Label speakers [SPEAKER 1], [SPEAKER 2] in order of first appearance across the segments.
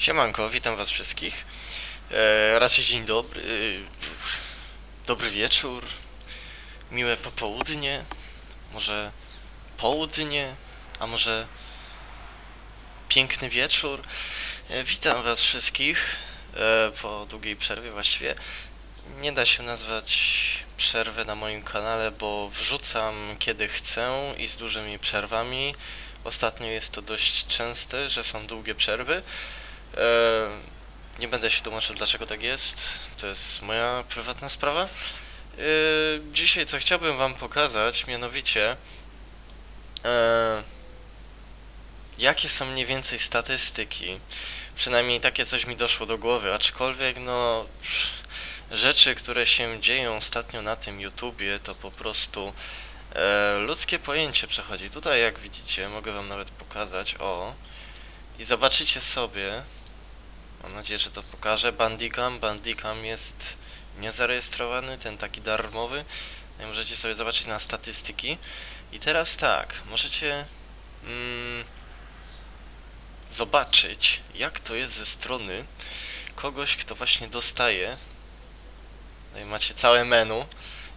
[SPEAKER 1] Siemanko, witam was wszystkich. E, raczej dzień dobry, e, dobry wieczór, miłe popołudnie, może południe, a może piękny wieczór. E, witam was wszystkich e, po długiej przerwie właściwie. Nie da się nazwać przerwy na moim kanale, bo wrzucam kiedy chcę i z dużymi przerwami. Ostatnio jest to dość częste, że są długie przerwy. E, nie będę się tłumaczył, dlaczego tak jest. To jest moja prywatna sprawa. E, dzisiaj co chciałbym Wam pokazać, mianowicie e, jakie są mniej więcej statystyki. Przynajmniej takie coś mi doszło do głowy, aczkolwiek no rzeczy, które się dzieją ostatnio na tym YouTubie, to po prostu e, ludzkie pojęcie przechodzi. Tutaj jak widzicie, mogę Wam nawet pokazać, o i zobaczycie sobie, mam nadzieję, że to pokażę, Bandicam, Bandicam jest niezarejestrowany, ten taki darmowy, No możecie sobie zobaczyć na statystyki. I teraz tak, możecie mm, zobaczyć, jak to jest ze strony kogoś, kto właśnie dostaje. Tutaj macie całe menu.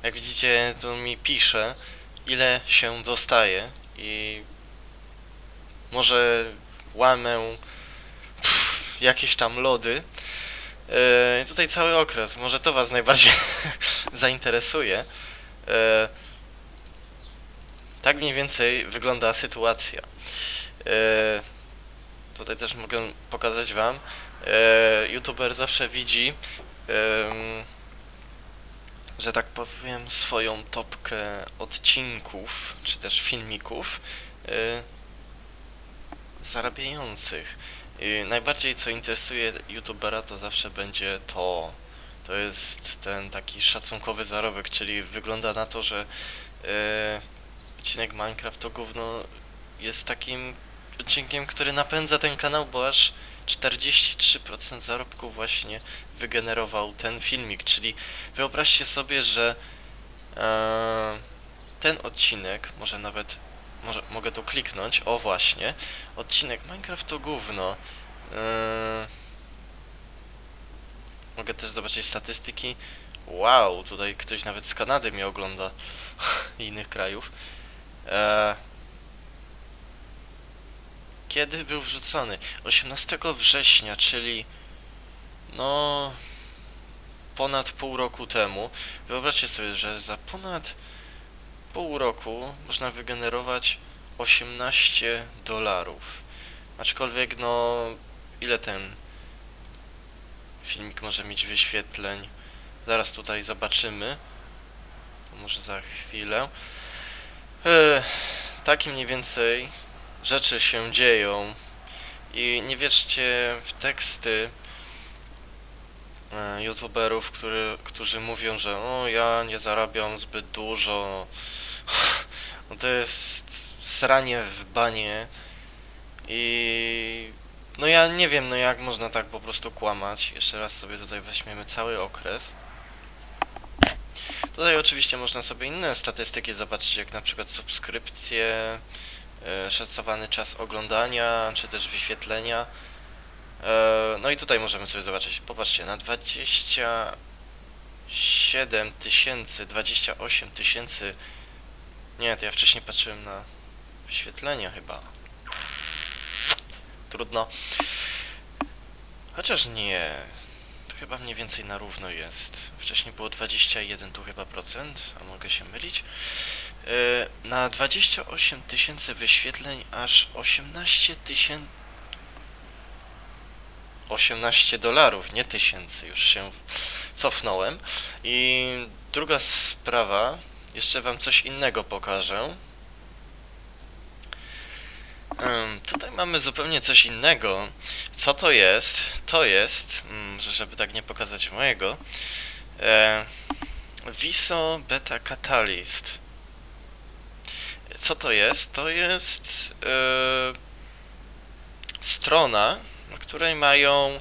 [SPEAKER 1] Jak widzicie, tu mi pisze, ile się dostaje i może łamę jakieś tam lody. Yy, tutaj cały okres, może to Was najbardziej zainteresuje. Yy, tak mniej więcej wygląda sytuacja. Yy, tutaj też mogę pokazać Wam. Yy, YouTuber zawsze widzi, ym, że tak powiem, swoją topkę odcinków, czy też filmików yy, zarabiających. Najbardziej co interesuje youtubera to zawsze będzie to. To jest ten taki szacunkowy zarobek, czyli wygląda na to, że e, odcinek Minecraft to gówno jest takim odcinkiem, który napędza ten kanał, bo aż 43% zarobku właśnie wygenerował ten filmik, czyli wyobraźcie sobie, że e, ten odcinek, może nawet może, mogę tu kliknąć, o właśnie, odcinek Minecraft to gówno. Yy... Mogę też zobaczyć statystyki. Wow, tutaj ktoś nawet z Kanady mnie ogląda i innych krajów. Eee... Kiedy był wrzucony? 18 września, czyli no ponad pół roku temu. Wyobraźcie sobie, że za ponad pół roku można wygenerować 18 dolarów. Aczkolwiek, no, ile ten filmik może mieć wyświetleń? Zaraz tutaj zobaczymy. To może za chwilę. Eee, takie mniej więcej rzeczy się dzieją. I nie wierzcie w teksty e, youtuberów, który, którzy mówią, że o, ja nie zarabiam zbyt dużo, no to jest sranie w banie i no ja nie wiem, no jak można tak po prostu kłamać. Jeszcze raz sobie tutaj weźmiemy cały okres. Tutaj oczywiście można sobie inne statystyki zobaczyć, jak na przykład subskrypcje, e, szacowany czas oglądania, czy też wyświetlenia. E, no i tutaj możemy sobie zobaczyć, popatrzcie, na 27 tysięcy, 28 tysięcy nie, to ja wcześniej patrzyłem na wyświetlenia chyba. Trudno. Chociaż nie. To chyba mniej więcej na równo jest. Wcześniej było 21 tu chyba procent, a mogę się mylić. Yy, na 28 tysięcy wyświetleń aż 18 tysięcy... 18 dolarów, nie tysięcy, już się cofnąłem. I druga sprawa, jeszcze wam coś innego pokażę. Tutaj mamy zupełnie coś innego. Co to jest? To jest, um, żeby tak nie pokazać mojego, e, Viso Beta Catalyst. Co to jest? To jest e, strona, na której mają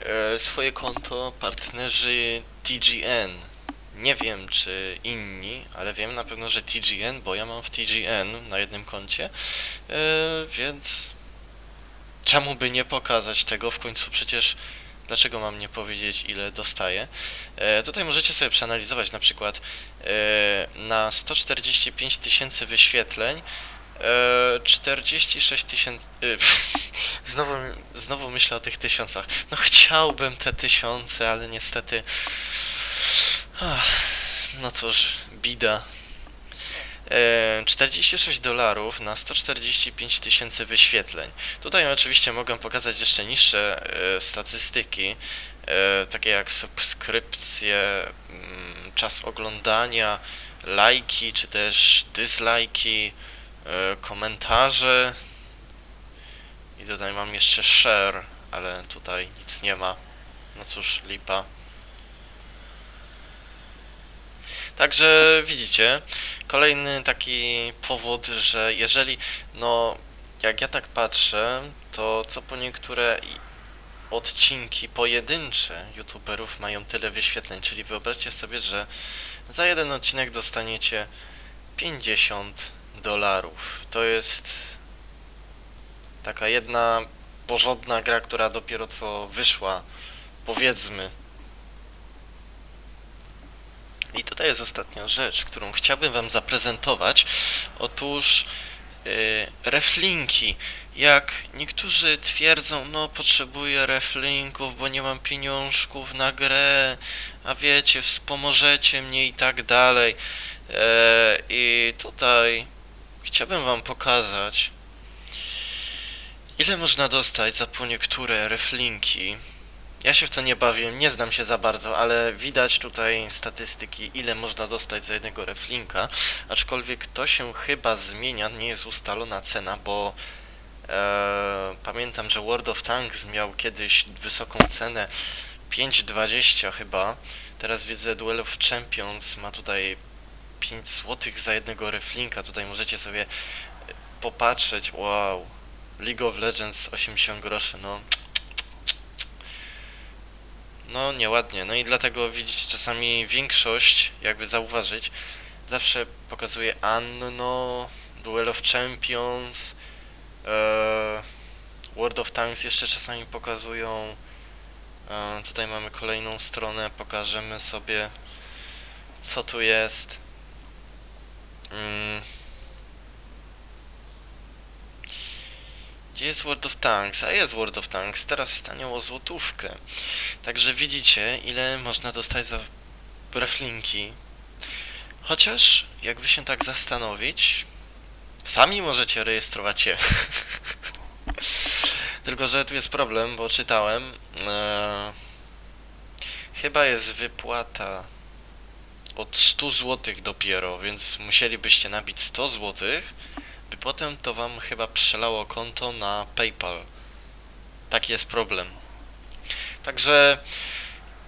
[SPEAKER 1] e, swoje konto partnerzy TGN. Nie wiem czy inni, ale wiem na pewno, że TGN, bo ja mam w TGN na jednym koncie, yy, więc czemu by nie pokazać tego? W końcu przecież dlaczego mam nie powiedzieć ile dostaję? E, tutaj możecie sobie przeanalizować na przykład e, na 145 tysięcy wyświetleń e, 46 tysięcy... E, znowu, znowu myślę o tych tysiącach. No chciałbym te tysiące, ale niestety... Ach, no cóż, bida. E, 46 dolarów na 145 tysięcy wyświetleń. Tutaj oczywiście mogę pokazać jeszcze niższe e, statystyki, e, takie jak subskrypcje, mm, czas oglądania, lajki czy też dislajki, e, komentarze. I tutaj mam jeszcze share, ale tutaj nic nie ma. No cóż, lipa. Także widzicie, kolejny taki powód, że jeżeli, no, jak ja tak patrzę, to co po niektóre odcinki pojedyncze youtuberów mają tyle wyświetleń, czyli wyobraźcie sobie, że za jeden odcinek dostaniecie 50 dolarów. To jest taka jedna porządna gra, która dopiero co wyszła, powiedzmy. I tutaj jest ostatnia rzecz, którą chciałbym Wam zaprezentować. Otóż yy, reflinki. Jak niektórzy twierdzą, no potrzebuję reflinków, bo nie mam pieniążków na grę, a wiecie, wspomożecie mnie i tak dalej. E, I tutaj chciałbym Wam pokazać, ile można dostać za po niektóre reflinki. Ja się w to nie bawię, nie znam się za bardzo, ale widać tutaj statystyki, ile można dostać za jednego reflinka, aczkolwiek to się chyba zmienia, nie jest ustalona cena, bo e, pamiętam, że World of Tanks miał kiedyś wysoką cenę 5,20 chyba, teraz widzę Duel of Champions ma tutaj 5 zł za jednego reflinka, tutaj możecie sobie popatrzeć, wow, League of Legends 80 groszy, no no nieładnie. No i dlatego widzicie czasami większość, jakby zauważyć, zawsze pokazuje Anno, Duel of Champions, e, World of Tanks jeszcze czasami pokazują. E, tutaj mamy kolejną stronę, pokażemy sobie co tu jest. Mm. Gdzie jest World of Tanks? A jest World of Tanks, teraz staniało złotówkę. Także widzicie, ile można dostać za reflinki. Chociaż, jakby się tak zastanowić, sami możecie rejestrować je. Tylko, że tu jest problem, bo czytałem. E, chyba jest wypłata od 100 zł dopiero, więc musielibyście nabić 100 zł, by potem to wam chyba przelało konto na PayPal. Taki jest problem. Także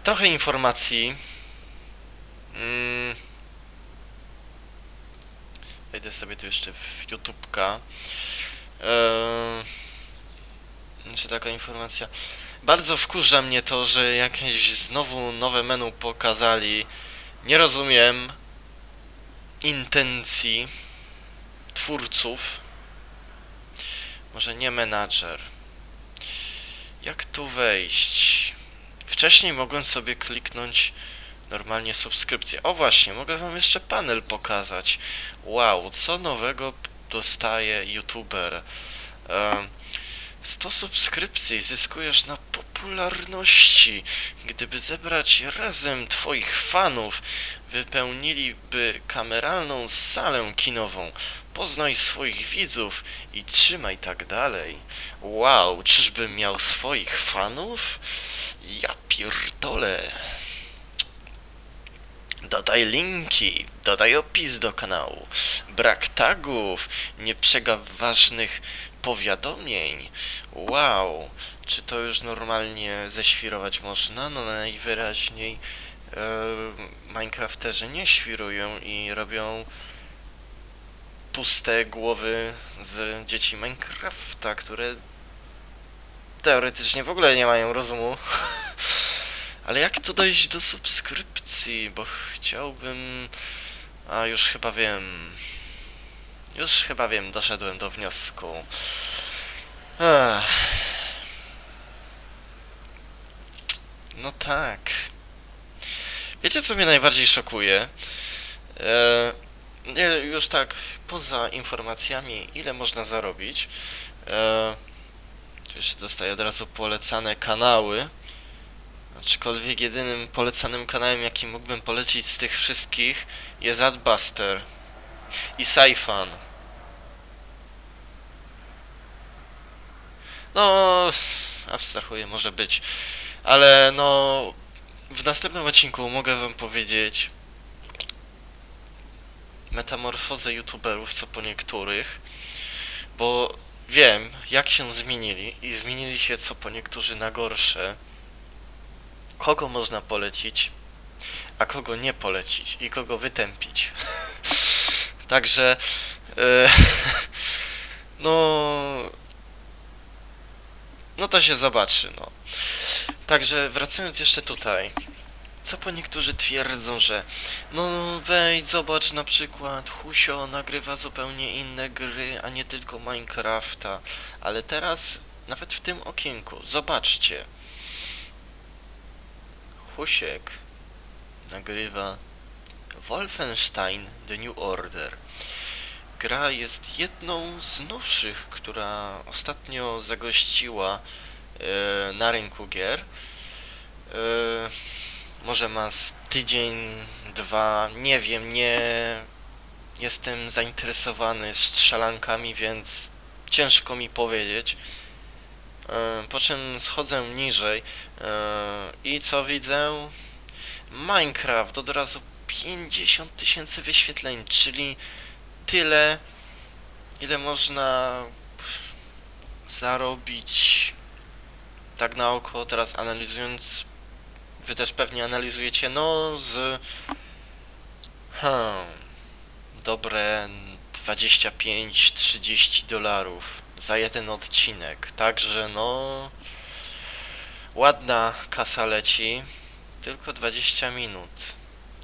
[SPEAKER 1] trochę informacji. Mm. Wejdę sobie tu jeszcze w YouTube'ka. Eee, znaczy taka informacja. Bardzo wkurza mnie to, że jakieś znowu nowe menu pokazali. Nie rozumiem intencji twórców. Może nie menadżer. Jak tu wejść? Wcześniej mogłem sobie kliknąć normalnie subskrypcję. O właśnie, mogę wam jeszcze panel pokazać. Wow, co nowego dostaje youtuber? Em, 100 subskrypcji zyskujesz na popularności. Gdyby zebrać razem twoich fanów, wypełniliby kameralną salę kinową. Poznaj swoich widzów i trzymaj tak dalej. Wow, czyżbym miał swoich fanów? Ja pierdolę. Dodaj linki, dodaj opis do kanału. Brak tagów, nie przegaw ważnych powiadomień. Wow, czy to już normalnie ześwirować można? No najwyraźniej e, Minecrafterzy nie świrują i robią puste głowy z dzieci Minecrafta, które teoretycznie w ogóle nie mają rozumu. Ale jak tu dojść do subskrypcji? Bo chciałbym... A już chyba wiem. Już chyba wiem, doszedłem do wniosku. Ech. No tak. Wiecie, co mnie najbardziej szokuje? E, już tak, poza informacjami, ile można zarobić. E, tu dostaję od razu polecane kanały. Aczkolwiek jedynym polecanym kanałem, jaki mógłbym polecić z tych wszystkich jest Adbuster i Saifan. No, abstrahuję, może być. Ale no, w następnym odcinku mogę wam powiedzieć metamorfozę youtuberów, co po niektórych, bo wiem, jak się zmienili i zmienili się co po niektórzy na gorsze. Kogo można polecić, a kogo nie polecić i kogo wytępić. Także, e, no, no to się zobaczy, no. Także wracając jeszcze tutaj. Co po niektórzy twierdzą, że no wejdź, zobacz na przykład Husio nagrywa zupełnie inne gry, a nie tylko Minecrafta. Ale teraz, nawet w tym okienku, zobaczcie. Husiek nagrywa Wolfenstein The New Order. Gra jest jedną z nowszych, która ostatnio zagościła e, na rynku gier. E, może ma z tydzień, dwa, nie wiem, nie jestem zainteresowany strzelankami, więc ciężko mi powiedzieć. E, po czym schodzę niżej i co widzę? Minecraft od razu 50 tysięcy wyświetleń, czyli tyle, ile można zarobić tak na oko, teraz analizując, wy też pewnie analizujecie, no z hmm, dobre 25-30 dolarów za jeden odcinek, także no ładna kasa leci, tylko 20 minut.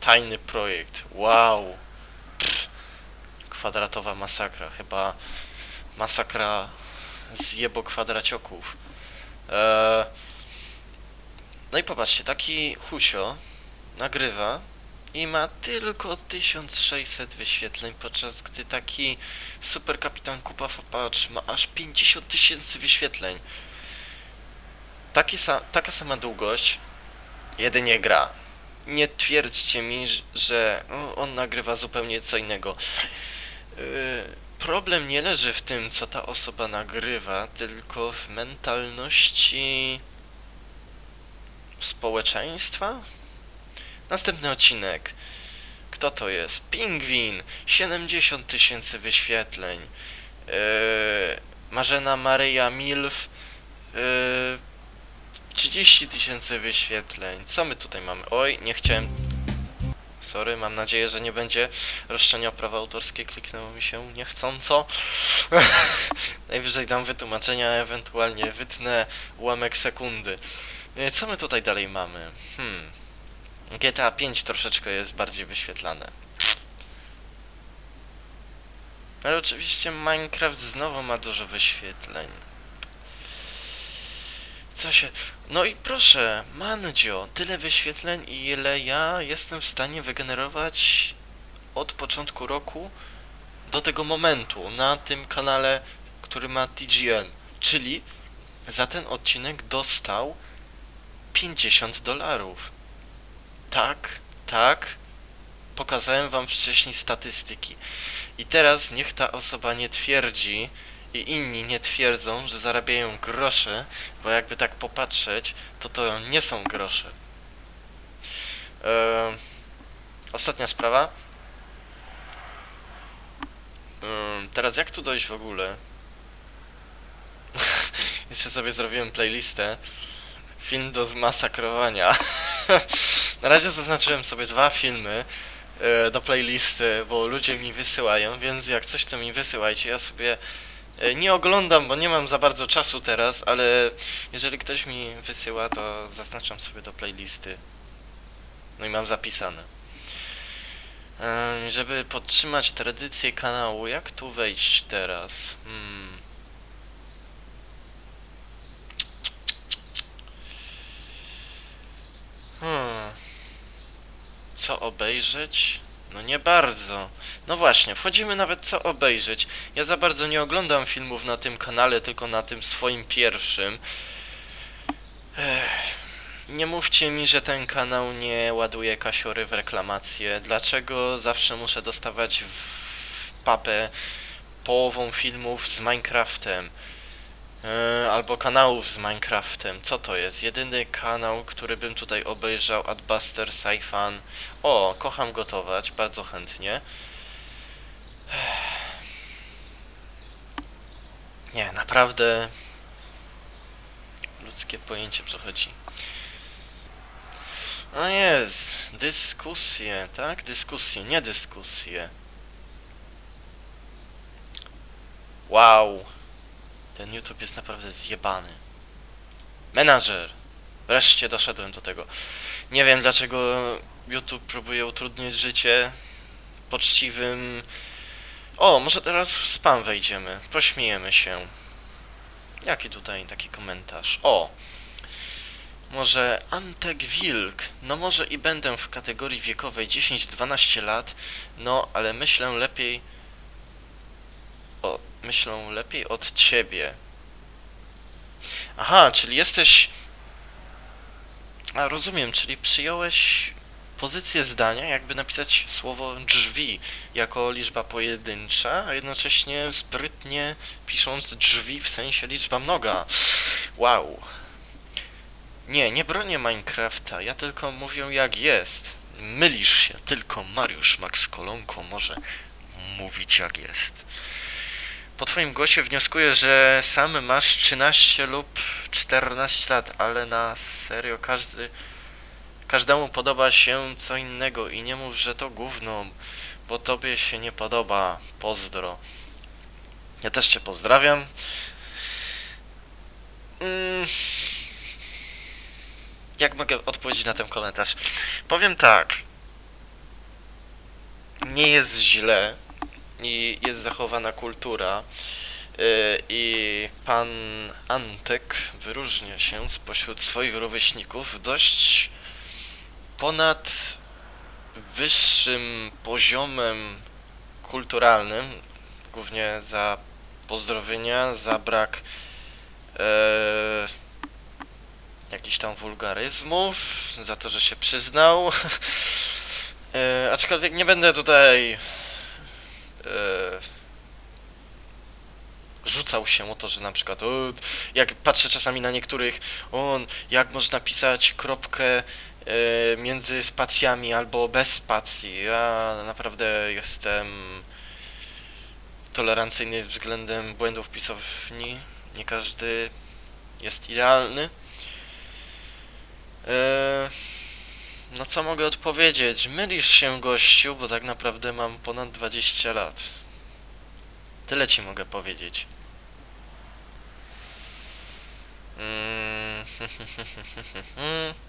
[SPEAKER 1] Tajny projekt, wow. Kwadratowa masakra, chyba masakra z jebo kwadracioków. Eee, no i popatrzcie, taki Husio nagrywa i ma tylko 1600 wyświetleń, podczas gdy taki super kapitan Kupa Fapacz ma aż 50 tysięcy wyświetleń. Taki sa taka sama długość, jedynie gra. Nie twierdźcie mi, że on nagrywa zupełnie co innego. Yy, problem nie leży w tym, co ta osoba nagrywa, tylko w mentalności społeczeństwa. Następny odcinek. Kto to jest? Pingwin! 70 tysięcy wyświetleń. Yy, Marzena Maryja Milf. Yy, 30 tysięcy wyświetleń. Co my tutaj mamy? Oj, nie chciałem. Sorry, mam nadzieję, że nie będzie roszczenia o prawa autorskie. Kliknęło mi się niechcąco. Najwyżej dam wytłumaczenia, ewentualnie wytnę ułamek sekundy. E, Co my tutaj dalej mamy? Hmm. GTA 5 troszeczkę jest bardziej wyświetlane. Ale oczywiście Minecraft znowu ma dużo wyświetleń. Co się... No i proszę, Mandzio, tyle wyświetleń, ile ja jestem w stanie wygenerować od początku roku do tego momentu na tym kanale, który ma TGN. Czyli za ten odcinek dostał 50 dolarów. Tak, tak. Pokazałem wam wcześniej statystyki. I teraz niech ta osoba nie twierdzi i inni nie twierdzą, że zarabiają grosze, bo jakby tak popatrzeć, to to nie są grosze. Eee, ostatnia sprawa. Eee, teraz jak tu dojść w ogóle? Jeszcze sobie zrobiłem playlistę. Film do zmasakrowania. Na razie zaznaczyłem sobie dwa filmy e, do playlisty, bo ludzie mi wysyłają, więc jak coś to mi wysyłajcie. Ja sobie nie oglądam, bo nie mam za bardzo czasu teraz, ale jeżeli ktoś mi wysyła, to zaznaczam sobie do playlisty. No i mam zapisane. Em, Żeby podtrzymać tradycję kanału, jak tu wejść teraz? Hmm. Co obejrzeć? No nie bardzo. No właśnie, wchodzimy nawet co obejrzeć. Ja za bardzo nie oglądam filmów na tym kanale, tylko na tym swoim pierwszym. Ech, nie mówcie mi, że ten kanał nie ładuje kasiory w reklamacje. Dlaczego zawsze muszę dostawać w papę połową filmów z Minecraftem? Yy, albo kanałów z Minecraftem. Co to jest? Jedyny kanał, który bym tutaj obejrzał, Adbuster, Saifan. O, kocham gotować, bardzo chętnie. Nie, naprawdę ludzkie pojęcie przechodzi. A jest, dyskusje, tak? Dyskusje, nie dyskusje. Wow. Ten YouTube jest naprawdę zjebany. Menadżer. Wreszcie doszedłem do tego. Nie wiem dlaczego YouTube próbuje utrudnić życie poczciwym. O, może teraz w spam wejdziemy. Pośmiejemy się. Jaki tutaj taki komentarz? O! Może Antek Wilk. No może i będę w kategorii wiekowej 10-12 lat, no ale myślę lepiej o, myślą lepiej od ciebie. Aha, czyli jesteś. A rozumiem, czyli przyjąłeś pozycję zdania, jakby napisać słowo drzwi jako liczba pojedyncza, a jednocześnie sprytnie pisząc drzwi w sensie liczba mnoga. Wow. Nie, nie bronię Minecrafta, ja tylko mówię jak jest. Mylisz się, tylko Mariusz Max Kolonko może mówić jak jest. Po twoim głosie wnioskuję, że sam masz 13 lub 14 lat, ale na serio każdy każdemu podoba się co innego i nie mów, że to gówno, bo tobie się nie podoba. Pozdro. Ja też cię pozdrawiam. Mm. Jak mogę odpowiedzieć na ten komentarz? Powiem tak. Nie jest źle i jest zachowana kultura. Yy, I pan Antek wyróżnia się spośród swoich rówieśników dość ponad wyższym poziomem kulturalnym, głównie za pozdrowienia, za brak e, jakichś tam wulgaryzmów, za to, że się przyznał. E, aczkolwiek nie będę tutaj rzucał się o to, że na przykład o, jak patrzę czasami na niektórych, on jak można pisać kropkę e, między spacjami albo bez spacji. Ja naprawdę jestem tolerancyjny względem błędów pisowni. Nie każdy jest idealny. E, no co mogę odpowiedzieć? Mylisz się gościu, bo tak naprawdę mam ponad 20 lat. Tyle ci mogę powiedzieć. Mm,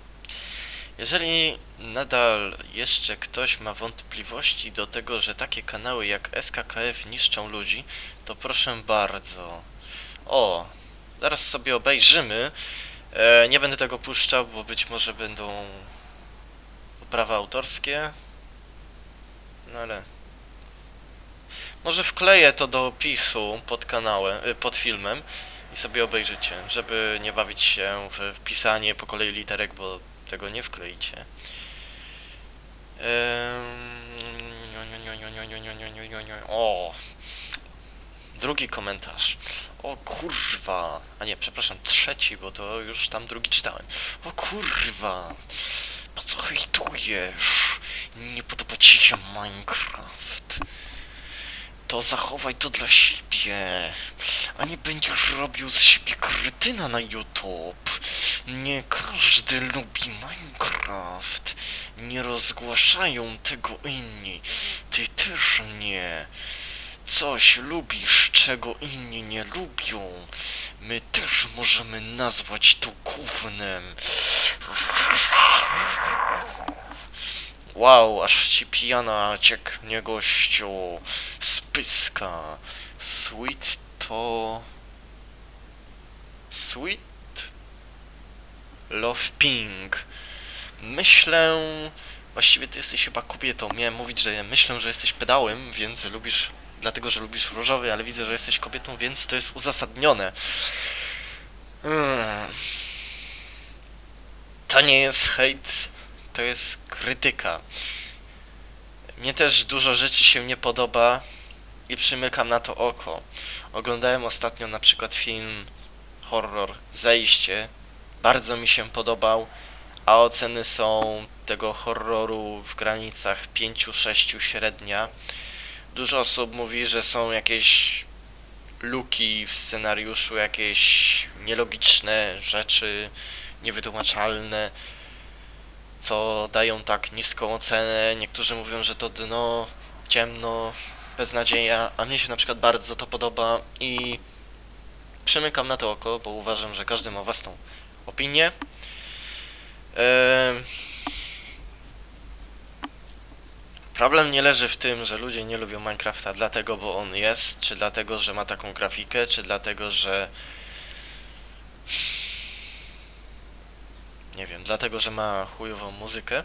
[SPEAKER 1] Jeżeli nadal jeszcze ktoś ma wątpliwości do tego, że takie kanały jak SKKF niszczą ludzi, to proszę bardzo. O, zaraz sobie obejrzymy. E, nie będę tego puszczał, bo być może będą prawa autorskie. No ale... Może wkleję to do opisu pod kanałem, y, pod filmem i sobie obejrzycie, żeby nie bawić się w wpisanie po kolei literek, bo tego nie wkleicie. O! Drugi komentarz. O kurwa! A nie, przepraszam, trzeci, bo to już tam drugi czytałem. O kurwa! Po co hejtujesz? Nie podoba ci się Minecraft. To zachowaj to dla siebie. A nie będziesz robił z siebie krytyna na YouTube. Nie każdy lubi Minecraft. Nie rozgłaszają tego inni. Ty też nie. Coś lubisz, czego inni nie lubią. My też możemy nazwać to gównem. Wow, aż ci pijana cieknie gościu. Spyska. Sweet to... Sweet? Love Pink. Myślę, Właściwie ty jesteś chyba kobietą. Miałem mówić, że myślę, że jesteś pedałem, więc lubisz, dlatego że lubisz różowy, ale widzę, że jesteś kobietą, więc to jest uzasadnione. Mm. To nie jest hejt, to jest krytyka. Mnie też dużo rzeczy się nie podoba i przymykam na to oko. Oglądałem ostatnio na przykład film horror Zejście. Bardzo mi się podobał, a oceny są tego horroru w granicach 5-6 średnia. Dużo osób mówi, że są jakieś luki w scenariuszu, jakieś nielogiczne rzeczy, niewytłumaczalne, co dają tak niską ocenę. Niektórzy mówią, że to dno, ciemno, beznadzieja, a mnie się na przykład bardzo to podoba i przymykam na to oko, bo uważam, że każdy ma własną opinię. Problem nie leży w tym, że ludzie nie lubią Minecrafta dlatego, bo on jest, czy dlatego, że ma taką grafikę, czy dlatego, że... Nie wiem, dlatego, że ma chujową muzykę,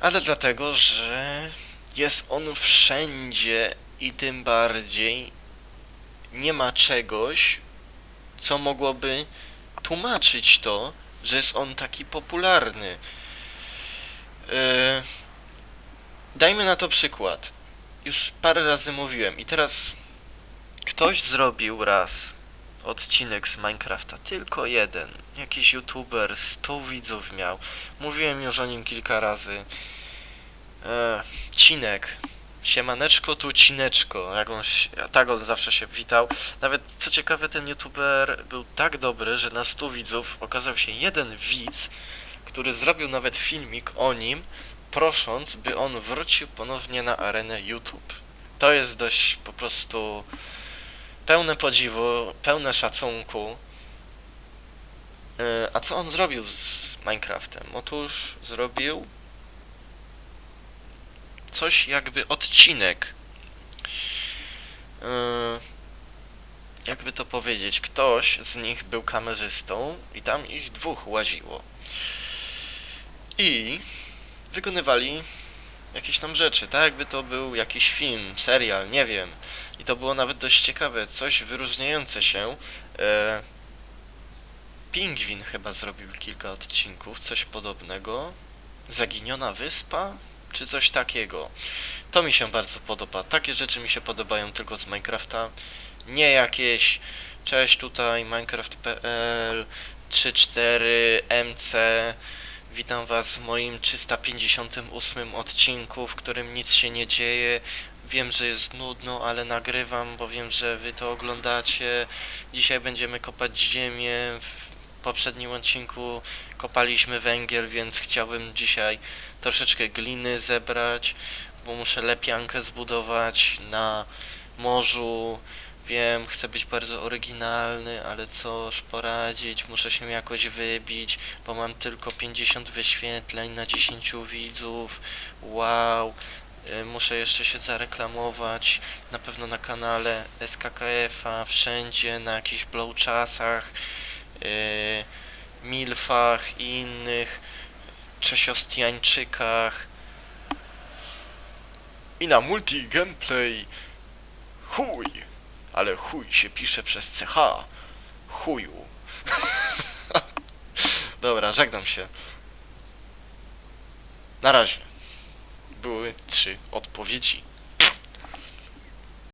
[SPEAKER 1] ale dlatego, że jest on wszędzie i tym bardziej nie ma czegoś, co mogłoby tłumaczyć to, że jest on taki popularny. Yy, dajmy na to przykład. Już parę razy mówiłem i teraz ktoś zrobił raz odcinek z Minecrafta, tylko jeden. Jakiś youtuber, 100 widzów miał. Mówiłem już o nim kilka razy. E, Cinek. Siemaneczko tu Cineczko. Jak on, tak on zawsze się witał. Nawet co ciekawe, ten youtuber był tak dobry, że na 100 widzów okazał się jeden widz, który zrobił nawet filmik o nim, prosząc, by on wrócił ponownie na arenę YouTube. To jest dość po prostu pełne podziwu, pełne szacunku. E, A co on zrobił z Minecraftem? Otóż zrobił coś jakby odcinek. E, Jakby to powiedzieć, ktoś z nich był kamerzystą i tam ich dwóch łaziło. I wykonywali jakieś tam rzeczy, tak jakby to był jakiś film, serial, nie wiem. I to było nawet dość ciekawe, coś wyróżniające się. E, Pingwin chyba zrobił kilka odcinków, coś podobnego. Zaginiona wyspa? Czy coś takiego. To mi się bardzo podoba. Takie rzeczy mi się podobają tylko z Minecrafta. Nie jakieś cześć tutaj Minecraft.pl 3.4 MC Witam Was w moim 358 odcinku, w którym nic się nie dzieje. Wiem, że jest nudno, ale nagrywam, bo wiem, że Wy to oglądacie. Dzisiaj będziemy kopać ziemię. W poprzednim odcinku kopaliśmy węgiel, więc chciałbym dzisiaj troszeczkę gliny zebrać, bo muszę lepiankę zbudować na morzu. Wiem, chcę być bardzo oryginalny, ale cóż poradzić, muszę się jakoś wybić, bo mam tylko 50 wyświetleń na 10 widzów. Wow. Y, Muszę jeszcze się zareklamować, na pewno na kanale SKKF-a, wszędzie, na jakichś blowczasach, yy, milfach i innych czesiostjańczykach i na multi gameplay chuj, ale chuj się pisze przez CH, chuju. Dobra, żegnam się. Na razie. Były trzy odpowiedzi.